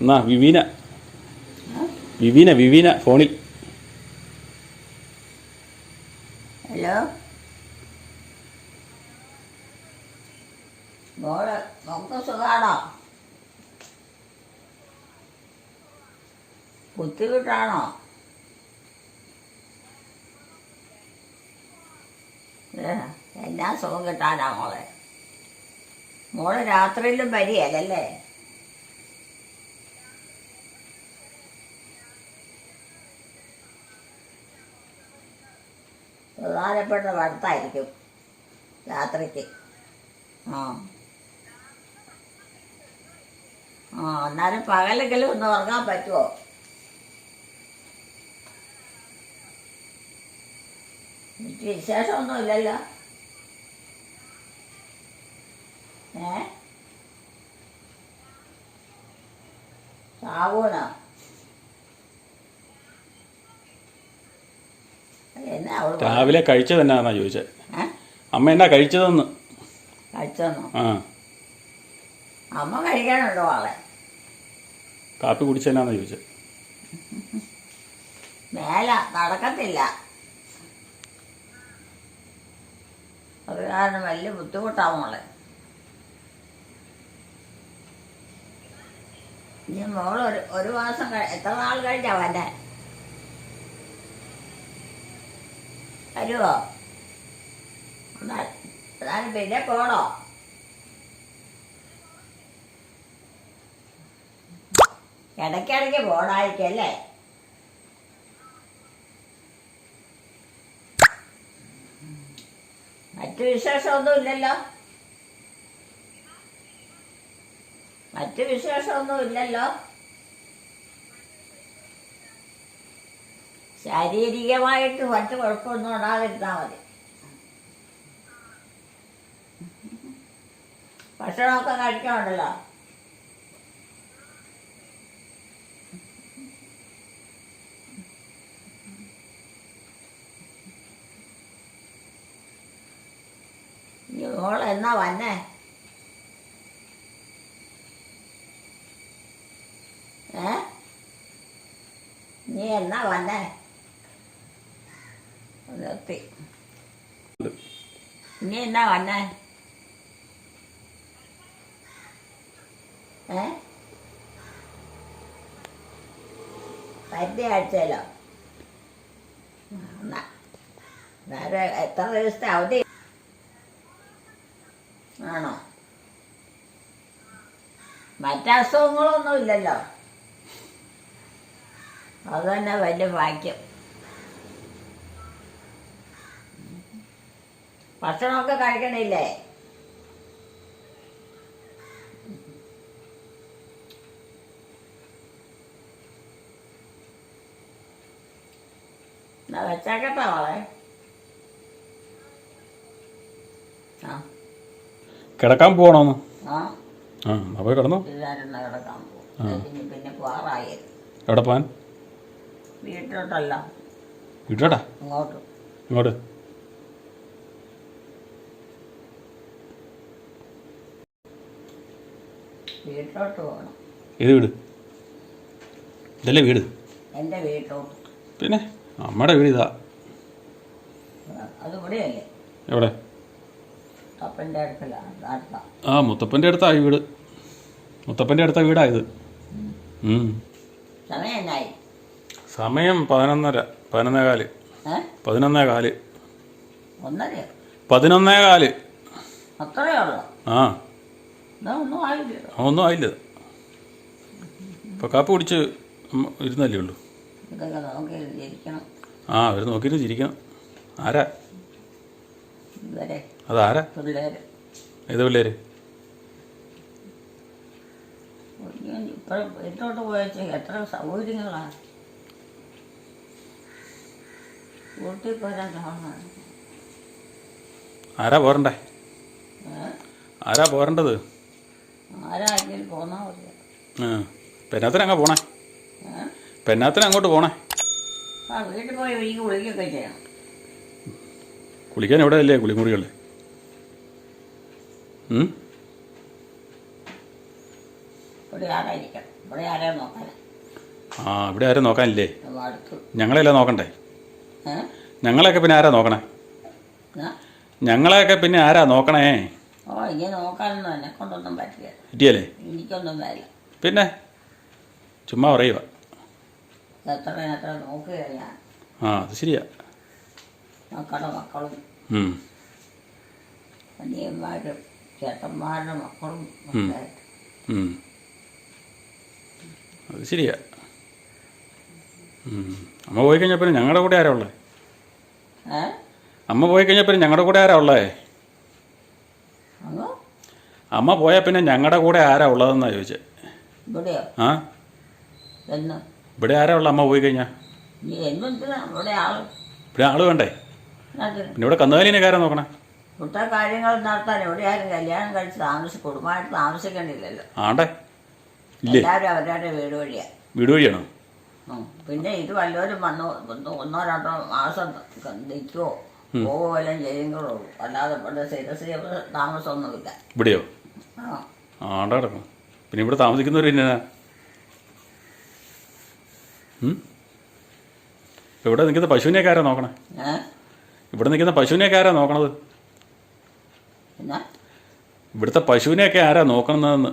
എന്നാ വിവീന. വിവീന വിവീന ഫോണിൽ. ഹലോ? മോൾ നമുക്ക് ബുദ്ധിമുട്ടാണോ? എന്നാ സുഖം കിട്ടാനാ മോളെ? മോൾ രാത്രിയിലും വരികയല്ലേ പ്രധാനപ്പെട്ട പഠിത്തമായിരിക്കും രാത്രിക്ക്. ആ. ആ എന്നാലും പകലെങ്കിലും ഒന്ന് ഉറങ്ങാൻ പറ്റുമോ എനിക്ക് വിശേഷമൊന്നും ഇല്ലല്ലോ. ഏ? സാവൂണോ എന്നാ രാവിലെ കഴിച്ചത് എന്നാന്നാ ചോദിച്ചത് ഏ? അമ്മ എന്നാ കഴിച്ചതെന്ന്? കഴിച്ചോന്നോ ആ. അമ്മ കഴിക്കാനുണ്ടോ ആളെ? കാപ്പി കുടിച്ചതെന്നാന്നാ ചോദിച്ചത് മേല നടക്കത്തില്ല. അത് കാരണം വലിയ ബുദ്ധിമുട്ടാവും മോളെ. ഇനി മോൾ ഒരു ഒരു മാസം കഴി- എത്ര നാൾ കഴിഞ്ഞാ വന്നെ വരുമോ എന്നാൽ എന്നാലും പിന്നെ പോണോ? ഇടയ്ക്കിടയ്ക്ക് പോണായിരിക്കും അല്ലേ? മറ്റു വിശേഷമൊന്നും ഇല്ലല്ലോ? മറ്റു വിശേഷമൊന്നും ഇല്ലല്ലോ? ശാരീരികമായിട്ട് മറ്റു കുഴപ്പമൊന്നും ഉണ്ടാതിരുന്നാൽ മതി. ഭക്ഷണമൊക്കെ കഴിക്കാനുണ്ടല്ലോ എന്നാ വന്നേ? ഏ? നീ എന്നാ വന്നേ? നിർത്തി നീ എന്നാ വന്നേ ഏ കഴിഞ്ഞ ആഴ്ചയിലോ? വേറെ എത്ര ദിവസത്തെ അവധി? ആണോ? മറ്റസുഖങ്ങളൊന്നും ഇല്ലല്ലോ. അത് തന്നെ വലിയ ഭാഗ്യം. ഭക്ഷണമൊക്കെ കഴിക്കണില്ലേ? വെച്ചേക്കട്ടെ മോളെ. കിടക്കാൻ പോണോ ആ. കിടന്നു. പിന്നെ എവിടെ പോകാൻ വീട്ടിലോട്ടല്ല. വീട്ടിലോട്ടാ? ഇങ്ങോട്ട്. ഇങ്ങോട്ട്. വീട്ടിലോട്ട് പോകണം ഏത് വീട്? ഇതല്ലേ വീട്? എന്റെ വീട്ടിലോട്ട്. പിന്നെ നമ്മുടെ വീട് ഇതാ. അത് ഇവിടെയല്ലേ? എവിടെ? തപ്പന്റെ അടുക്കലാണ് അടുത്ത. ആ മുത്തപ്പന്റെ അടുത്താ ഈ വീട്. മുത്തപ്പന്റെ അടുത്ത വീടായത്. സമയം എന്നായി സമയം പതിനൊന്നര പതിനൊന്നേ കാൽ പതിനൊന്നേ കാൽ പതിനൊന്നേ കാൽ അത്രയേ ഉള്ളൂ? ആ. ഒന്നും ആയില്ല. ഇപ്പോൾ കാപ്പി കുടിച്ച് ഇരുന്നല്ലേ ഉള്ളൂ? ആ അവർ നോക്കിയിട്ട് ചിരിക്കണം. ആരാ? അതാരാ? ഏത് പിള്ളേര്? ഇപ്പോഴും വീട്ടിലോട്ട് പോയച്ച് എത്ര സൗകര്യങ്ങളാണ്. വീട്ടിൽ പോരാൻ കാണാൻ ആരാ പോരണ്ടേ? ആരാ പോരേണ്ടത്? ആരായെങ്കിലും പോന്നാൽ മതി ആ പെന്നാത്തിന് അങ്ങ് പോണേ. പെന്നാത്തിന് അങ്ങോട്ട് പോണേ. ആ വീട്ടിൽ പോയി ഒഴുകി കുളിക്കുകയൊക്കെ ചെയ്യണം. കുളിക്കാൻ എവിടെ അല്ലേ കുളിമുറികളിൽ ഉം? ഇവിടെ ആരായിരിക്കണം ഇവിടെ നോക്കാൻ ആ ഇവിടെ ആരും നോക്കാനില്ലേ? ഞങ്ങളെയല്ലേ നോക്കണ്ടേ? ഞങ്ങളെയൊക്കെ പിന്നെ ആരാ നോക്കണേ? ഞങ്ങളെയൊക്കെ പിന്നെ ആരാ നോക്കണേ? ഓ ഇങ്ങനെ നോക്കാനൊന്നും എന്നെ കൊണ്ടൊന്നും പറ്റില്ല. പറ്റിയല്ലേ? എനിക്കൊന്നും വരില്ല. പിന്നെ? ചുമ്മാ പറയുക എത്ര എത്ര നോക്കുകയാണ് ഞാൻ. ആ അത് ശരിയാ. മക്കളുടെ മക്കളും. ഉം. അനിയന്മാരും ചേട്ടന്മാരുടെ മക്കളും ഉം. ഒക്കെ ആയിട്ട്. അത് ശരിയാ. അമ്മ പോയി കഴിഞ്ഞാൽ പിന്നെ ഞങ്ങളുടെ കൂടെ ആരാ ഉള്ളത് അമ്മ പോയി കഴിഞ്ഞാൽ പിന്നെ ഞങ്ങളുടെ കൂടെ ആരാ ഉള്ളത് അമ്മ പോയാൽ പിന്നെ ഞങ്ങളുടെ കൂടെ ആരാ ഉള്ളതെന്നാ ചോദിച്ചത് ഇവിടെയോ? ആ? എന്ന്? ഇവിടെ ആരാ ഉള്ള? അമ്മ പോയി കഴിഞ്ഞാ? നീ എന്നെന്തിനാ ഇവിടെ ആൾ. ഇവിടെ ആൾ വേണ്ടേ? അതിന് പിന്നെ ഇവിടെ കന്നുകാലിനെ കാര്യം നോക്കണേ? ഇവിടുത്തെ കാര്യങ്ങൾ നടത്താൻ എവിടെ ആരും കല്യാണം കഴിച്ച് താമസിച്ച് കുടുംബമായിട്ട് താമസിക്കണ്ടില്ലല്ലോ ആണ്ടേ? ഇല്ലേ? എല്ലാവരും അവരവരുടെ വീട് വഴിയാ. വീട് വഴിയാണോ? ഉം. പിന്നെ ഇത് വല്ലവരും വന്ന് ഒന്ന് ഒന്നോ രണ്ടോ മാസം നിൽക്കുവോ പോവോ എല്ലാം ചെയ്യുമ്പോഴേ? ഉള്ളൂ അല്ലാതെ ഇവിടെ സ്ഥിരസ്ഥ താമസമൊന്നുമില്ല. ഇവിടെയോ? ആ. കിടക്കണം കിടക്കും പിന്നെ ഇവിടെ താമസിക്കുന്നവർ പിന്നെ ഇവിടെ നിൽക്കുന്ന പശുവിനെയൊക്കെ ആരാ നോക്കണേ? ഇവിടെ നിൽക്കുന്ന പശുവിനെയൊക്കെ ആരാ നോക്കണത്? ഇവിടുത്തെ പശുവിനെയൊക്കെ ആരാ നോക്കണമെന്ന്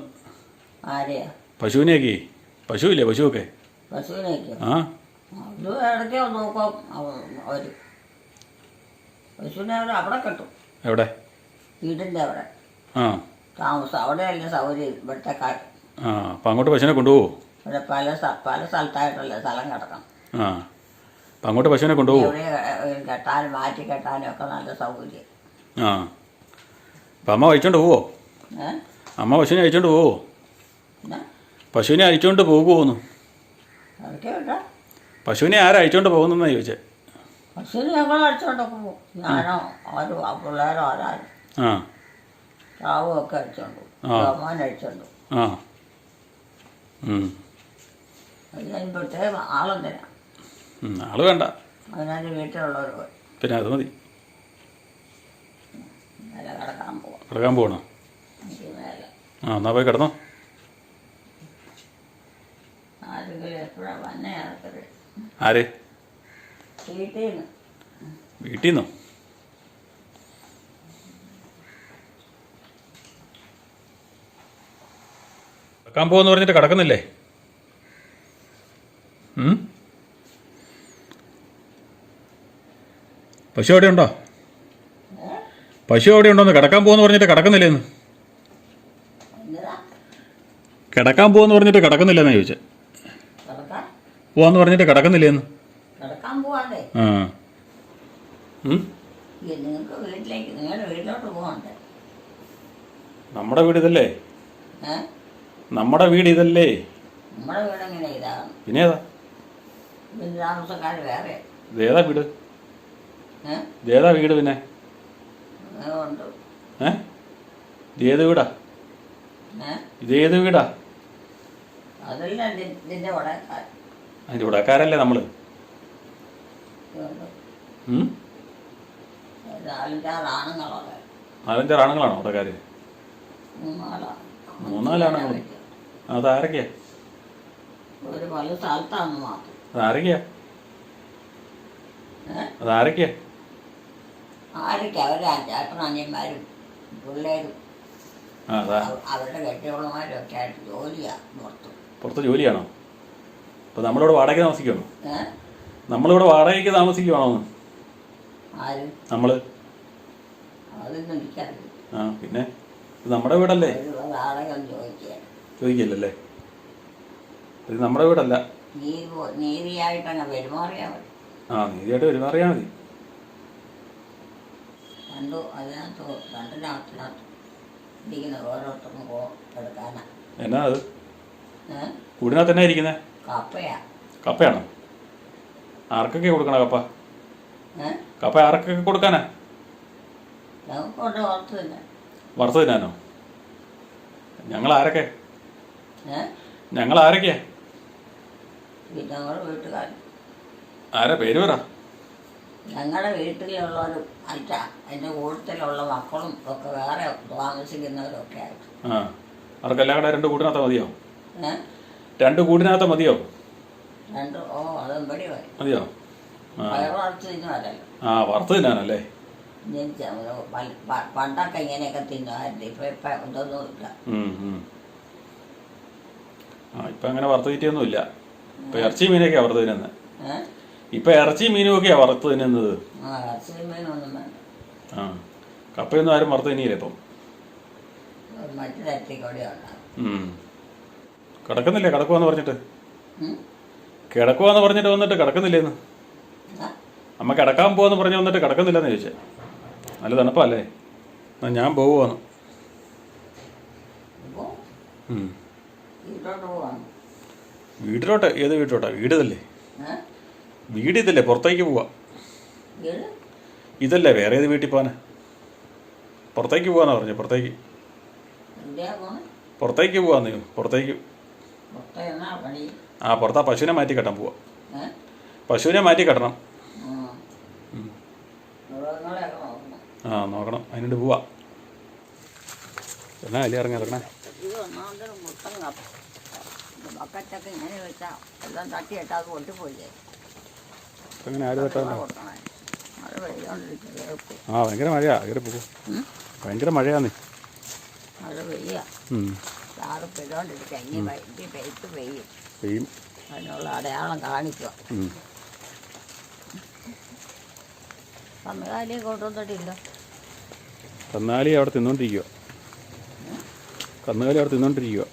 പശുവിനെയൊക്കെ. പശുവില്ലേ പശുവൊക്കെ? ആ. എവിടെ? വീടിന്റെ അവിടെ. ആ. താമസം. അവിടെയല്ലേ സൗകര്യം. ഇവിടുത്തെ കാര്യം ആ അപ്പം അങ്ങോട്ട് പശുവിനെ കൊണ്ടുപോകുമോ ഇവിടെ പല സ്ഥ- പല സ്ഥലത്തായിട്ടല്ലേ സ്ഥലം കിടക്കണം. ആ അപ്പം അങ്ങോട്ട് പശുവിനെ കൊണ്ടുപോകുമോ എവിടെ ഏ, കെട്ടാനും മാറ്റി കെട്ടാനും ഒക്കെ നല്ല സൗകര്യം. ആ. അപ്പം അമ്മ അയച്ചോണ്ട് പോവോ? അമ്മ പശുവിനെ അയച്ചോണ്ട് പോവോ? പിന്നെ പശുവിനെ അയച്ചോണ്ട് പോകുമോന്ന് അതൊക്കെ കേട്ടോ പശുവിനെ ആരാ അയച്ചോണ്ട് പോകുന്നെന്നാണ് ചോദിച്ചത് പശുവിന് ഞങ്ങൾ അടിച്ചോണ്ടൊക്കെ പോകും. ഞാനോ ആരും ആ പിള്ളേരോ ആരാരും ആ. പ്രാവും ഒക്കെ അടിച്ചോണ്ട്. രോമാൻ അടിച്ചോണ്ട് ആ. ഉം. അതിന് പ്രത്യേകം ആളെന്തിനാ ഉം, ആൾ വേണ്ട. അതിനകത്ത് വീട്ടിലുള്ളവർ പോയി. പിന്നെ അത് മതി. കിടക്കാൻ പോവാം. കിടക്കാൻ പോകണോ എനിക്ക് മേലെ. ആ എന്നാ പോയി കിടന്നോ. ആരെങ്കിലും വന്നേ ആര്? വീട്ടിൽ നിന്ന് വീട്ടിൽ നിന്നോ കിടക്കാൻ പോകുമെന്ന് പറഞ്ഞിട്ട് കിടക്കുന്നില്ലേ? പശു അവിടെ ഉണ്ടോ? പശു അവിടെ ഉണ്ടോന്ന് കിടക്കാൻ പോകുമെന്ന് പറഞ്ഞിട്ട് കിടക്കുന്നില്ലേന്ന് കിടക്കാൻ പോകുമെന്ന് പറഞ്ഞിട്ട് കിടക്കുന്നില്ലെന്നാ ചോദിച്ചത് കിടക്കാൻ? പോവാന്ന് പറഞ്ഞിട്ട് കിടക്കുന്നില്ലേന്ന് ആ. നമ്മുടെ വീട് ഇതല്ലേ? നമ്മുടെ വീട് ഇതല്ലേ? നമ്മുടെ വീട് എങ്ങനെ ഇതാണ് പിന്നെ ഏതാ? പിന്നെ താമസക്കാർ വേറെ. ഇതേതാ വീട്? ഏ? ഇതേതാ വീട് പിന്നെ? ഏ ഇതേത് വീടാ? ഇതേത് വീടാ? അതെല്ലാം ഇതി- ഇതിന്റെ കൂടെ അതിന്റെ ഇവിടക്കാരല്ലേ നമ്മൾ നാലഞ്ചാറ് ആണുങ്ങളൊക്കെ. നാലഞ്ചാറ് ആണുങ്ങളാണോ ഇവിടക്കാര് മൂന്നാളാ മൂന്നാലാണുങ്ങൾ അതാരൊക്കെയാ ഒരു പല സ്ഥലത്താന്ന് മാത്രം. അതാരൊക്കെയാ ഏ? അതാരൊക്കെയാ ആരൊക്കെ അവരെ ചേട്ടനും അനിയന്മാരും പിള്ളേരും. ആ അതാ. അവരുടെ കെട്ടിയവളമാരും ഒക്കെ ആയിട്ട് ജോലിയാ പുറത്ത്. പുറത്ത് ജോലിയാണോ? അപ്പൊ നമ്മളിവിടെ വാടകയ്ക്ക് താമസിക്കുവാണോ? ഏ? നമ്മളിവിടെ വാടകയ്ക്ക് താമസിക്കുവാണോ നമ്മൾ? ആ പിന്നെ? നമ്മുടെ വീടല്ലേ? വാടകം ചോദിക്കുക ചോദിക്കില്ലല്ലേ? ഇത് നമ്മുടെ വീടല്ല. നീതി പോ- നീതിയായിട്ടങ്ങ് പെരുമാറിയാൽ മതി ആ നീതിയായിട്ട് പെരുമാറിയാൽ മതി. രണ്ടു അതിനകത്ത് രണ്ടിനകത്തിനകത്ത് ഇരിക്കുന്ന ഓരോരുത്തർക്കും പോ എടുക്കാനാ. എന്നാ അത്? ഏ? വീടിനകത്ത് തന്നെ ഇരിക്കുന്നേ? കപ്പയാ. കപ്പയാണോ? ആർക്കൊക്കെ കൊടുക്കണ കപ്പ? കപ്പ ആർക്കൊക്കെ കൊടുക്കാനാ? വറുത്ത് തിന്നാനോ? ഞങ്ങൾ ആരൊക്കെ ഞങ്ങൾ ആരൊക്കെയാ ഞങ്ങളുടെ വീട്ടുകാർ. ആരാ പേര് പറ. ഞങ്ങളുടെ വീട്ടിലുള്ളവരും അല്ല എന്റെ കൂട്ടത്തിലുള്ള മക്കളും ഒക്കെ വേറെ താമസിക്കുന്നവരൊക്കെ ആയിട്ട് ആ അവർക്കെല്ലാം കൂടെ രണ്ട് കൂട്ടിനകത്ത് മതിയോ? രണ്ട് കൂട്ടിനകത്ത് മതിയോ? രണ്ട് ഓ അതും പടി മതിയോ? ആ. വറുത്ത് തിന്നാനല്ലേ? പണ്ടൊക്കെ ഇങ്ങനെയൊക്കെ തിന്നായിരുന്നു ഇപ്പൊ ഇപ്പൊ ഇതൊന്നും ഇല്ല. ആ ഇപ്പം അങ്ങനെ വറുത്ത് തീറ്റയൊന്നും ഇല്ല ഇപ്പം ഇറച്ചി മീനൊക്കെയാണ് വറുത്ത് തിന്നുന്നത് ഇപ്പം ഇറച്ചി മീനും ഒക്കെയാണ് വറുത്ത് തിന്നുന്നത് ആ കപ്പയൊന്നും ആരും വറുത്ത് തിന്നിയില്ല ഇപ്പം. കിടക്കുന്നില്ലേ? കിടക്കുവാന്ന് പറഞ്ഞിട്ട്? കിടക്കുവാന്ന് പറഞ്ഞിട്ട് വന്നിട്ട് കിടക്കുന്നില്ലേന്ന്? അമ്മ കിടക്കാൻ പോവാന്ന് പറഞ്ഞ് വന്നിട്ട് കിടക്കുന്നില്ലെന്ന് ചോദിച്ചേ. നല്ല തണുപ്പല്ലേ? ഞാൻ പോവുവാന്ന്. പോവാണ് വീട്ടിലോട്ട്? ഏത് വീട്ടിലോട്ടാ? വീട് ഇതല്ലേ വീട് ഇതല്ലേ പുറത്തേക്ക് പോവാ. ഇതല്ലേ വേറെ ഏത് വീട്ടിൽ പോവാനാ? പുറത്തേക്ക് പോവാന്നാ പറഞ്ഞു പുറത്തേക്ക്. പുറത്തേക്ക് പോവാ പുറത്തേക്ക് പോവാന്ന് പുറത്തേക്ക്. ആ പുറത്താ പശുവിനെ മാറ്റി കെട്ടാൻ പോവാ. പശുവിനെ മാറ്റി കെട്ടണം. ആ. നോക്കണം. അതിനുണ്ട് പോവാ. എന്നാ അല്ലേ ഇറങ്ങി ഇറങ്ങണേ ഒന്നാമത് മൊത്തം കപ്പ ബക്കറ്റൊക്കെ ഇങ്ങനെ വെച്ചാൽ എല്ലാം തട്ടി അത് പൊട്ടിപ്പോയില്ലേ? അങ്ങനെ ആര് മഴ ആ ഭയങ്കര മഴയാ പോകും ഭയങ്കര മഴയാന്നേ. മഴ പെയ്യുക ഉം. ചാറ് പെയ്തോണ്ടിരിക്കുക ഇനി വൈകിട്ട് പെയ്ത്ത് പെയ്യും. പെയ്യും. അതിനുള്ള അടയാളം കാണിക്കുക. കന്നുകാലിയെ കൊണ്ടുവന്നിട്ടില്ല. കന്നാലി അവിടെ തിന്നോണ്ടിരിക്കുക കന്നുകാലി അവിടെ തിന്നോണ്ടിരിക്കുക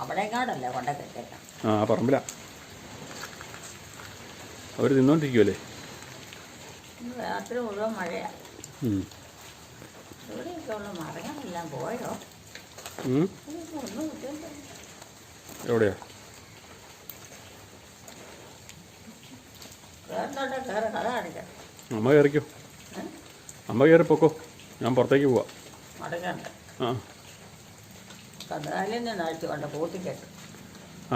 അവിടേക്കാടല്ലേ ആ പറമ്പിലാ. അവർ തിന്നോണ്ടിരിക്കുമല്ലേ ഇന്ന് രാത്രി മുഴുവൻ മഴയാണ് ഉം. ഇവിടെയൊക്കെ ഉള്ള പോയോ? എവിടെയാ? അമ്മ കയറിക്കോ. അമ്മ കയറി പൊക്കോ ഞാൻ പുറത്തേക്ക് പോവാ. ആ. കൊണ്ട് കൂട്ടിക്കെട്ട്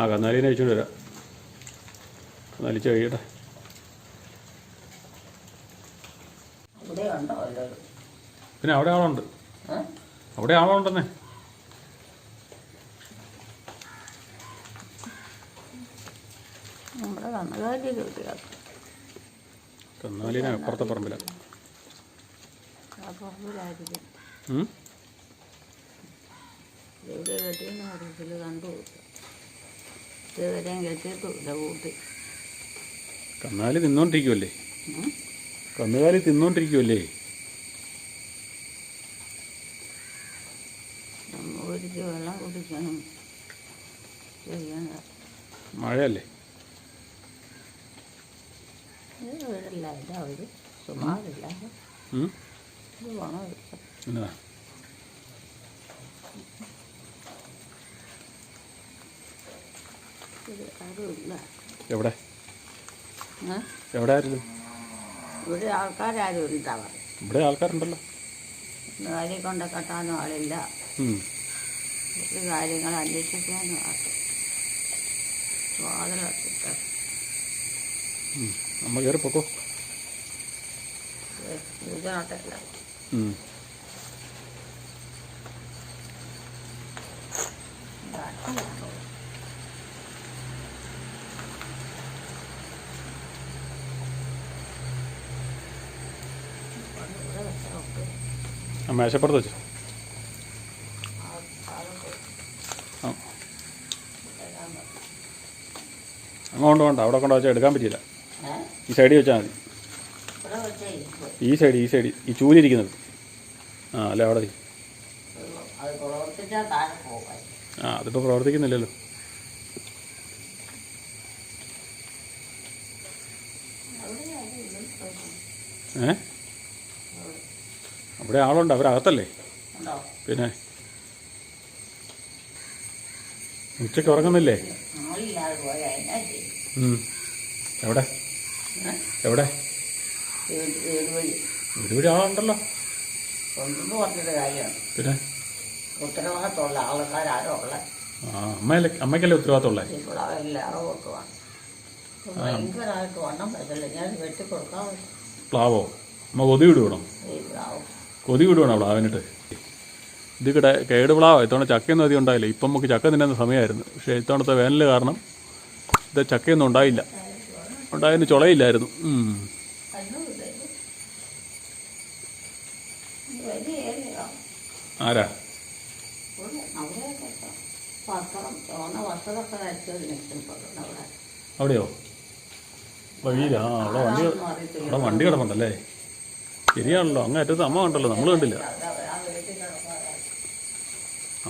കന്നാലിനെ അയച്ചുകൊണ്ട് വരാം. കന്നാലിച്ച് കഴിയട്ടെ ഇവിടെ ഉണ്ടോ പിന്നെ അവിടെ ആളുണ്ട്? അവിടെ ആളുണ്ടെന്നേ. നമ്മുടെ കന്നുകാലി കിട്ടിയാൽ കന്നാലിനെ അപ്പുറത്തെ പറമ്പിലാണ് ആ പറമ്പിലായിരിക്കും. കെട്ടിയെന്ന് ഇതുവരെയും കൂട്ടി. കന്നാലി തിന്നോണ്ടിരിക്കുമല്ലേ? കന്നുകാലി തിന്നോണ്ടിരിക്കുമല്ലേ ഒരിച്ച് വെള്ളം കുടിക്കണം. മഴയല്ലേ? വീടില്ല ഇതാ ഒരു സുമാറില്ല? ഇത് ഗുണം എന്നാ ഇത് ആരുമില്ല. എവിടെ? എവിടെ ആയിരുന്നു ഇവിടെ ആൾക്കാരും ഇവിടെ ആൾക്കാരുണ്ടല്ലോ. കാര്യം കൊണ്ട് കെട്ടാനും ആളില്ല. ഒരു കാര്യങ്ങൾ അന്വേഷിക്കാനും ആളില്ല. നമ്മൾ കയറി പൊക്കോ. ഇതിനോട്ടില്ല ഉം. ആ മേശപ്പുറത്ത് വെച്ചു. ആ. അങ്ങോട്ട് വേണ്ട അവിടെ കൊണ്ട് വെച്ചാൽ എടുക്കാൻ പറ്റിയില്ല. ഈ സൈഡിൽ വെച്ചാൽ മതി. ഈ സൈഡ് ഈ സൈഡ് ഈ ചൂലിരിക്കുന്നത്. ആ അല്ല അവിടെ ആ അതിപ്പോൾ പ്രവർത്തിക്കുന്നില്ലല്ലോ. ഏ? അവിടെ ആളുണ്ട് അവരകത്തല്ലേ പിന്നെ? ഉച്ചയ്ക്ക് ഉറങ്ങുന്നില്ലേ. എവിടെ? എവിടെ? വീട് വീട് വഴി ഒരുപാട് ആളുണ്ടല്ലോ. പിന്നെ? ഉത്തരവാദിത്തമുള്ള? ആൾക്കാരാരോ ഉള്ള ആ അമ്മയല്ലേ അമ്മയ്ക്കല്ലേ ഉത്തരവാദിത്തമുള്ള പ്ലാവോ? അമ്മ കൊതി വിടുവണോ കൊതി വിടുവാണോ പ്ലാവിനിട്ട് ഇത് കിട കേടുവിളാവോ ഇത്തവണ ചക്കയൊന്നും അധികം ഉണ്ടായില്ല. ഇപ്പം നമുക്ക് ചക്ക തിന്നുന്ന സമയമായിരുന്നു. പക്ഷേ ഇത്തവണത്തെ വേനൽ കാരണം ഇത് ചക്കയൊന്നും ഉണ്ടായില്ല. ഉണ്ടായതിന് ചുളയില്ലായിരുന്നു. ആരാ? അവിടെ അവിടെയോ? വഴിയില്ല ആ അവിടെ വണ്ടി അവിടെ വണ്ടി കിടപ്പുണ്ടല്ലേ? ശരിയാണല്ലോ. അങ്ങ് അറ്റത്ത് അമ്മ കണ്ടല്ലോ. നമ്മൾ കണ്ടില്ല.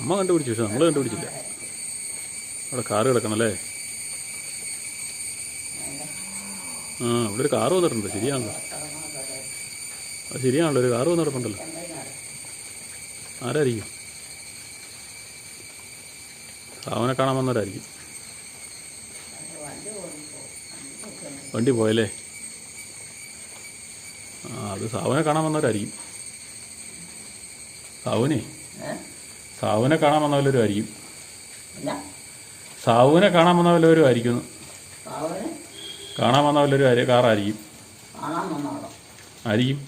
അമ്മ കണ്ടുപിടിച്ചു പക്ഷെ നമ്മൾ കണ്ടുപിടിച്ചില്ല. അവിടെ കാറ് കിടക്കണല്ലേ? ആ ഇവിടെ ഒരു കാറ് വന്നിട്ടുണ്ട്. ശരിയാണല്ലോ. അത് ശരിയാണല്ലോ. ഒരു കാറ് വന്ന് കിടപ്പുണ്ടല്ലോ ആരായിരിക്കും? സാവനെ കാണാൻ വന്നവരായിരിക്കും. വണ്ടി പോയല്ലേ? അത് സാവനെ കാണാൻ വന്നവരായിരിക്കും. സാവുനെ? സാവുനെ കാണാൻ വന്നവരും ആയിരിക്കും സാവുനെ സാവുവിനെ കാണാൻ വല്ലവരും ആയിരിക്കും കാണാൻ വന്ന ആര് കാറായിരിക്കും ആയിരിക്കും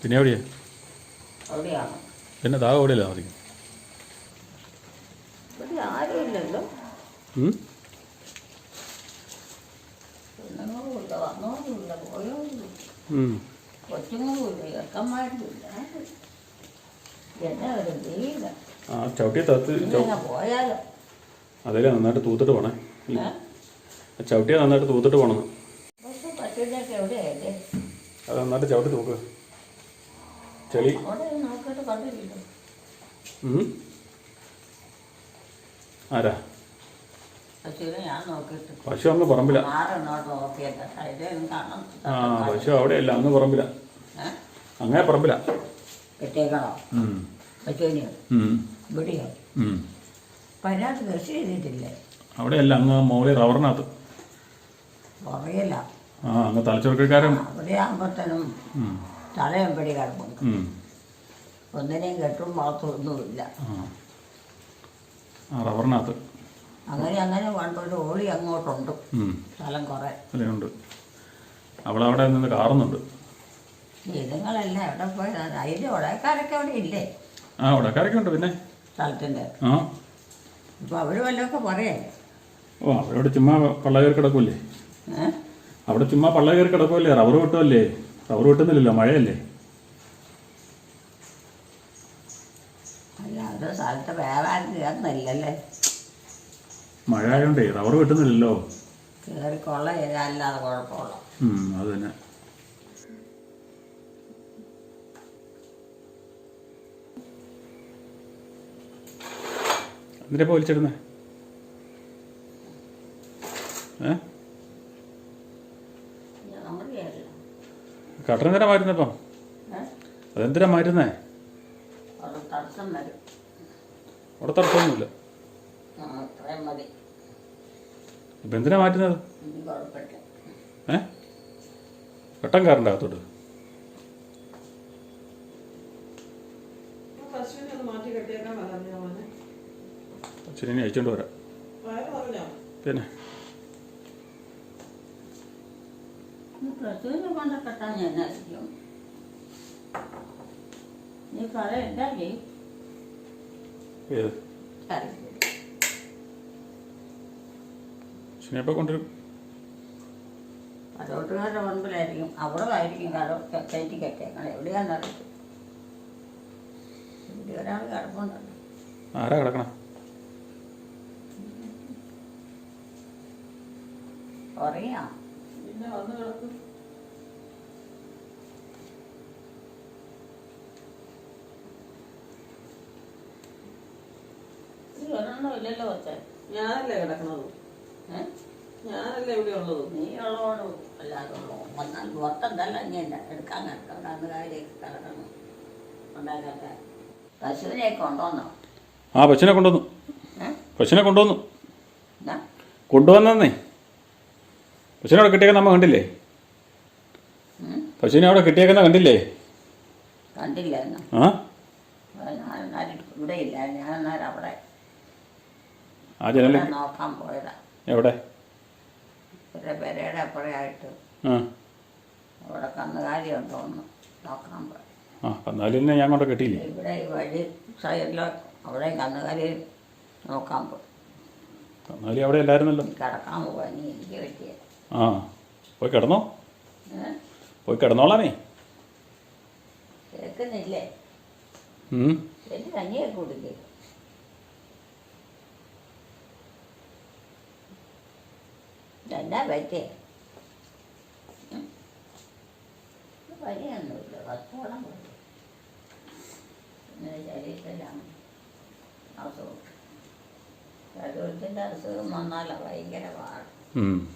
പിന്നെ എവിടെയാ? പിന്നെ താവ് എവിടെയല്ല താമസിക്കും ഇവിടെ ആരുമില്ലല്ലോ ഉം? പെണ്ണുങ്ങളുമില്ല വന്നോളുമില്ല പോയോളുമില്ല ഉം. കൊച്ചുങ്ങളുമില്ല ചെക്കന്മാരുമില്ല എന്നെ ഒരു തീയില്ല ആ ചവിട്ടിയെ തത്ത് ചവ് ഇങ്ങനെ പോയാലോ. അതിലെ നന്നായിട്ട് തൂത്തിട്ട് പോണേ. ചവിട്ടിയാ നന്നായിട്ട് തൂത്തിട്ട് പോണെന്ന് അത് നന്നായിട്ട് ചവിട്ടി തൂക്ക്. ചെളി? ആരാ? പശുവിനെ ഞാൻ നോക്കിയിട്ട് പശു അന്ന് പറമ്പില. നോക്കിയല്ല. ആ പശു അവിടെയല്ല അന്ന് പറമ്പില. അങ്ങനെ അങ്ങേ പറമ്പില. കെട്ടിയേക്കണോ? അല്ല പശുവിനെയോ? ഉം. ഇവിടെയോ? ഉം. അപ്പം അതിനകത്ത് കൃഷി ചെയ്തിട്ടില്ലേ? അവിടെയല്ല അങ്ങ് മോളി റവറിനകത്ത്. ആ അങ്ങ് തലച്ചോർക്കാരൻ അവിടെ ആകുമ്പോഴത്തേനും തലയും പിടി കിടപ്പുണ്ട്. ഒന്നിനെയും കെട്ടും വളർത്തൊന്നുമില്ല ആ. റബ്ബറിനകത്ത് അങ്ങനെ അങ്ങനെ പണ്ടൊരു ഓളി അങ്ങോട്ടുണ്ട്. സ്ഥലം കുറേ. ഉണ്ട് അവളവിടെ നിന്ന് കാറുന്നുണ്ട്. ഇതുങ്ങളെല്ലാം എവിടെ പോയതാണ് അതിന്റെ ഉടക്കാരൊക്കെ അവിടെ ഇല്ലേ? ആ ഉടക്കാരൊക്കെ ഉണ്ട് പിന്നെ. സ്ഥലത്തിന്റെ. ആ. ഇപ്പം അവർ വല്ലതൊക്കെ പറയേ. ഓ അവരവിടെ ചുമ്മാ പള്ള കയറി കിടക്കൂലേ അവിടെ ചുമ്മാ പള്ള കയറി കിടക്കുമല്ലേ റബ്ബർ വെട്ടുമല്ലേ റബ്ബർ വെട്ടുന്നില്ലല്ലോ മഴയല്ലേ? അല്ല അത് സ്ഥലത്ത് വേറെ ആരും കയറുന്നില്ലല്ലേ മഴ ആയതുകൊണ്ടേ റബ്ബർ കിട്ടുന്നില്ലല്ലോ കയറിക്കൊള്ള അല്ലാതെ കുഴപ്പമുള്ള അത് തന്നെ. എന്തിനാ ഏ? കയറില്ല കട്ടൻ എന്തിനാ മാറ്റുന്നപ്പം അതെന്തിനാ മാറ്റുന്നേ? അവിടെ തടസ്സമൊന്നുമില്ല. അത്രയും മതി. ഇപ്പം എന്തിനാ മാറ്റുന്നത്? ഇനി കുഴപ്പമില്ല. ഏ? കട്ടൻ കാറിന്റെ അകത്തോട്ട് പശുവിനെ ഒന്ന് മാറ്റി കെട്ടിയേക്കാൻ പറഞ്ഞു മോനെ ശരി ഇനി അയച്ചുകൊണ്ട് വരാം. വയറ് പറഞ്ഞോ പിന്നെ? ഈ പ്രസവിനെ കൊണ്ട് കെട്ടാൻ നീ ഏത്? ശനിയപ്പം കൊണ്ടുവരും. കടോട്ടുകാരുടെ മുൻപിലായിരിക്കും. അവിടെ ആയിരിക്കും കയറ്റി ഒരാൾ കിടപ്പുണ്ടല്ലോ ആരാ കിടക്കണം? അറിയാം. പിന്നെ വന്ന് കിടക്കും. ഇത് ഒരെണ്ണം ഇല്ലല്ലോ കൊച്ചേ. ഞാനല്ലേ കിടക്കണത്? ഞാനല്ലേ ഇവിടെ ഉള്ളത്? നീ ഉള്ളതോട് അല്ലാതെ വന്നാൽ പുറത്തെന്തല്ല ഇങ്ങനെ എടുക്കാൻ കിടക്കണം കന്നുകാലിയൊക്കെ കിടക്കണം ഉണ്ടാക്കട്ടെ പശുവിനെയൊക്കെ കൊണ്ടുവന്നോ? ആ പശുവിനെ കൊണ്ടുവന്നു. പശുവിനെ കൊണ്ടുവന്നു. കൊണ്ടുവന്നേ പശുവിനെ അവിടെ കിട്ടിയേക്കുന്ന നമ്മ കണ്ടില്ലേ? പശുവിനെ അവിടെ കിട്ടിയേക്കുന്ന കണ്ടില്ലേ? കണ്ടില്ല ആ? ഇവിടെ ഇല്ല ഞാൻ അവിടെ ആ നോക്കാൻ പോയതാ. എവിടെ? പെരയുടെ ആ. അവിടെ നോക്കാൻ പോയി. ആ ഞാൻ കൊണ്ട് കെട്ടിയില്ലേ? ഇവിടെ ഈ വഴി സൈഡിലോ അവിടെ കന്നുകാലി നോക്കാൻ പോയി. കന്നുകാലി അവിടെ അല്ലായിരുന്നല്ലോ. കിടക്കാൻ പോകാൻ നീ എനിക്ക് പറ്റിയ. ആ പോയി കിടന്നോ. പോയി കിടന്നോളാനേ കേൾക്കുന്നില്ലേ. എനിക്ക് കഞ്ഞിയൊക്കെ കുടിക്കുക എന്നാ പറ്റിയേ. ഉം? പനിയൊന്നുമില്ല. പോലെ. പിന്നെ ശരീരത്തിലാണ് അസുഖം. ശരീരത്തിന്റെ അസുഖം വന്നാലോ ഭയങ്കര പാട്. ഉം.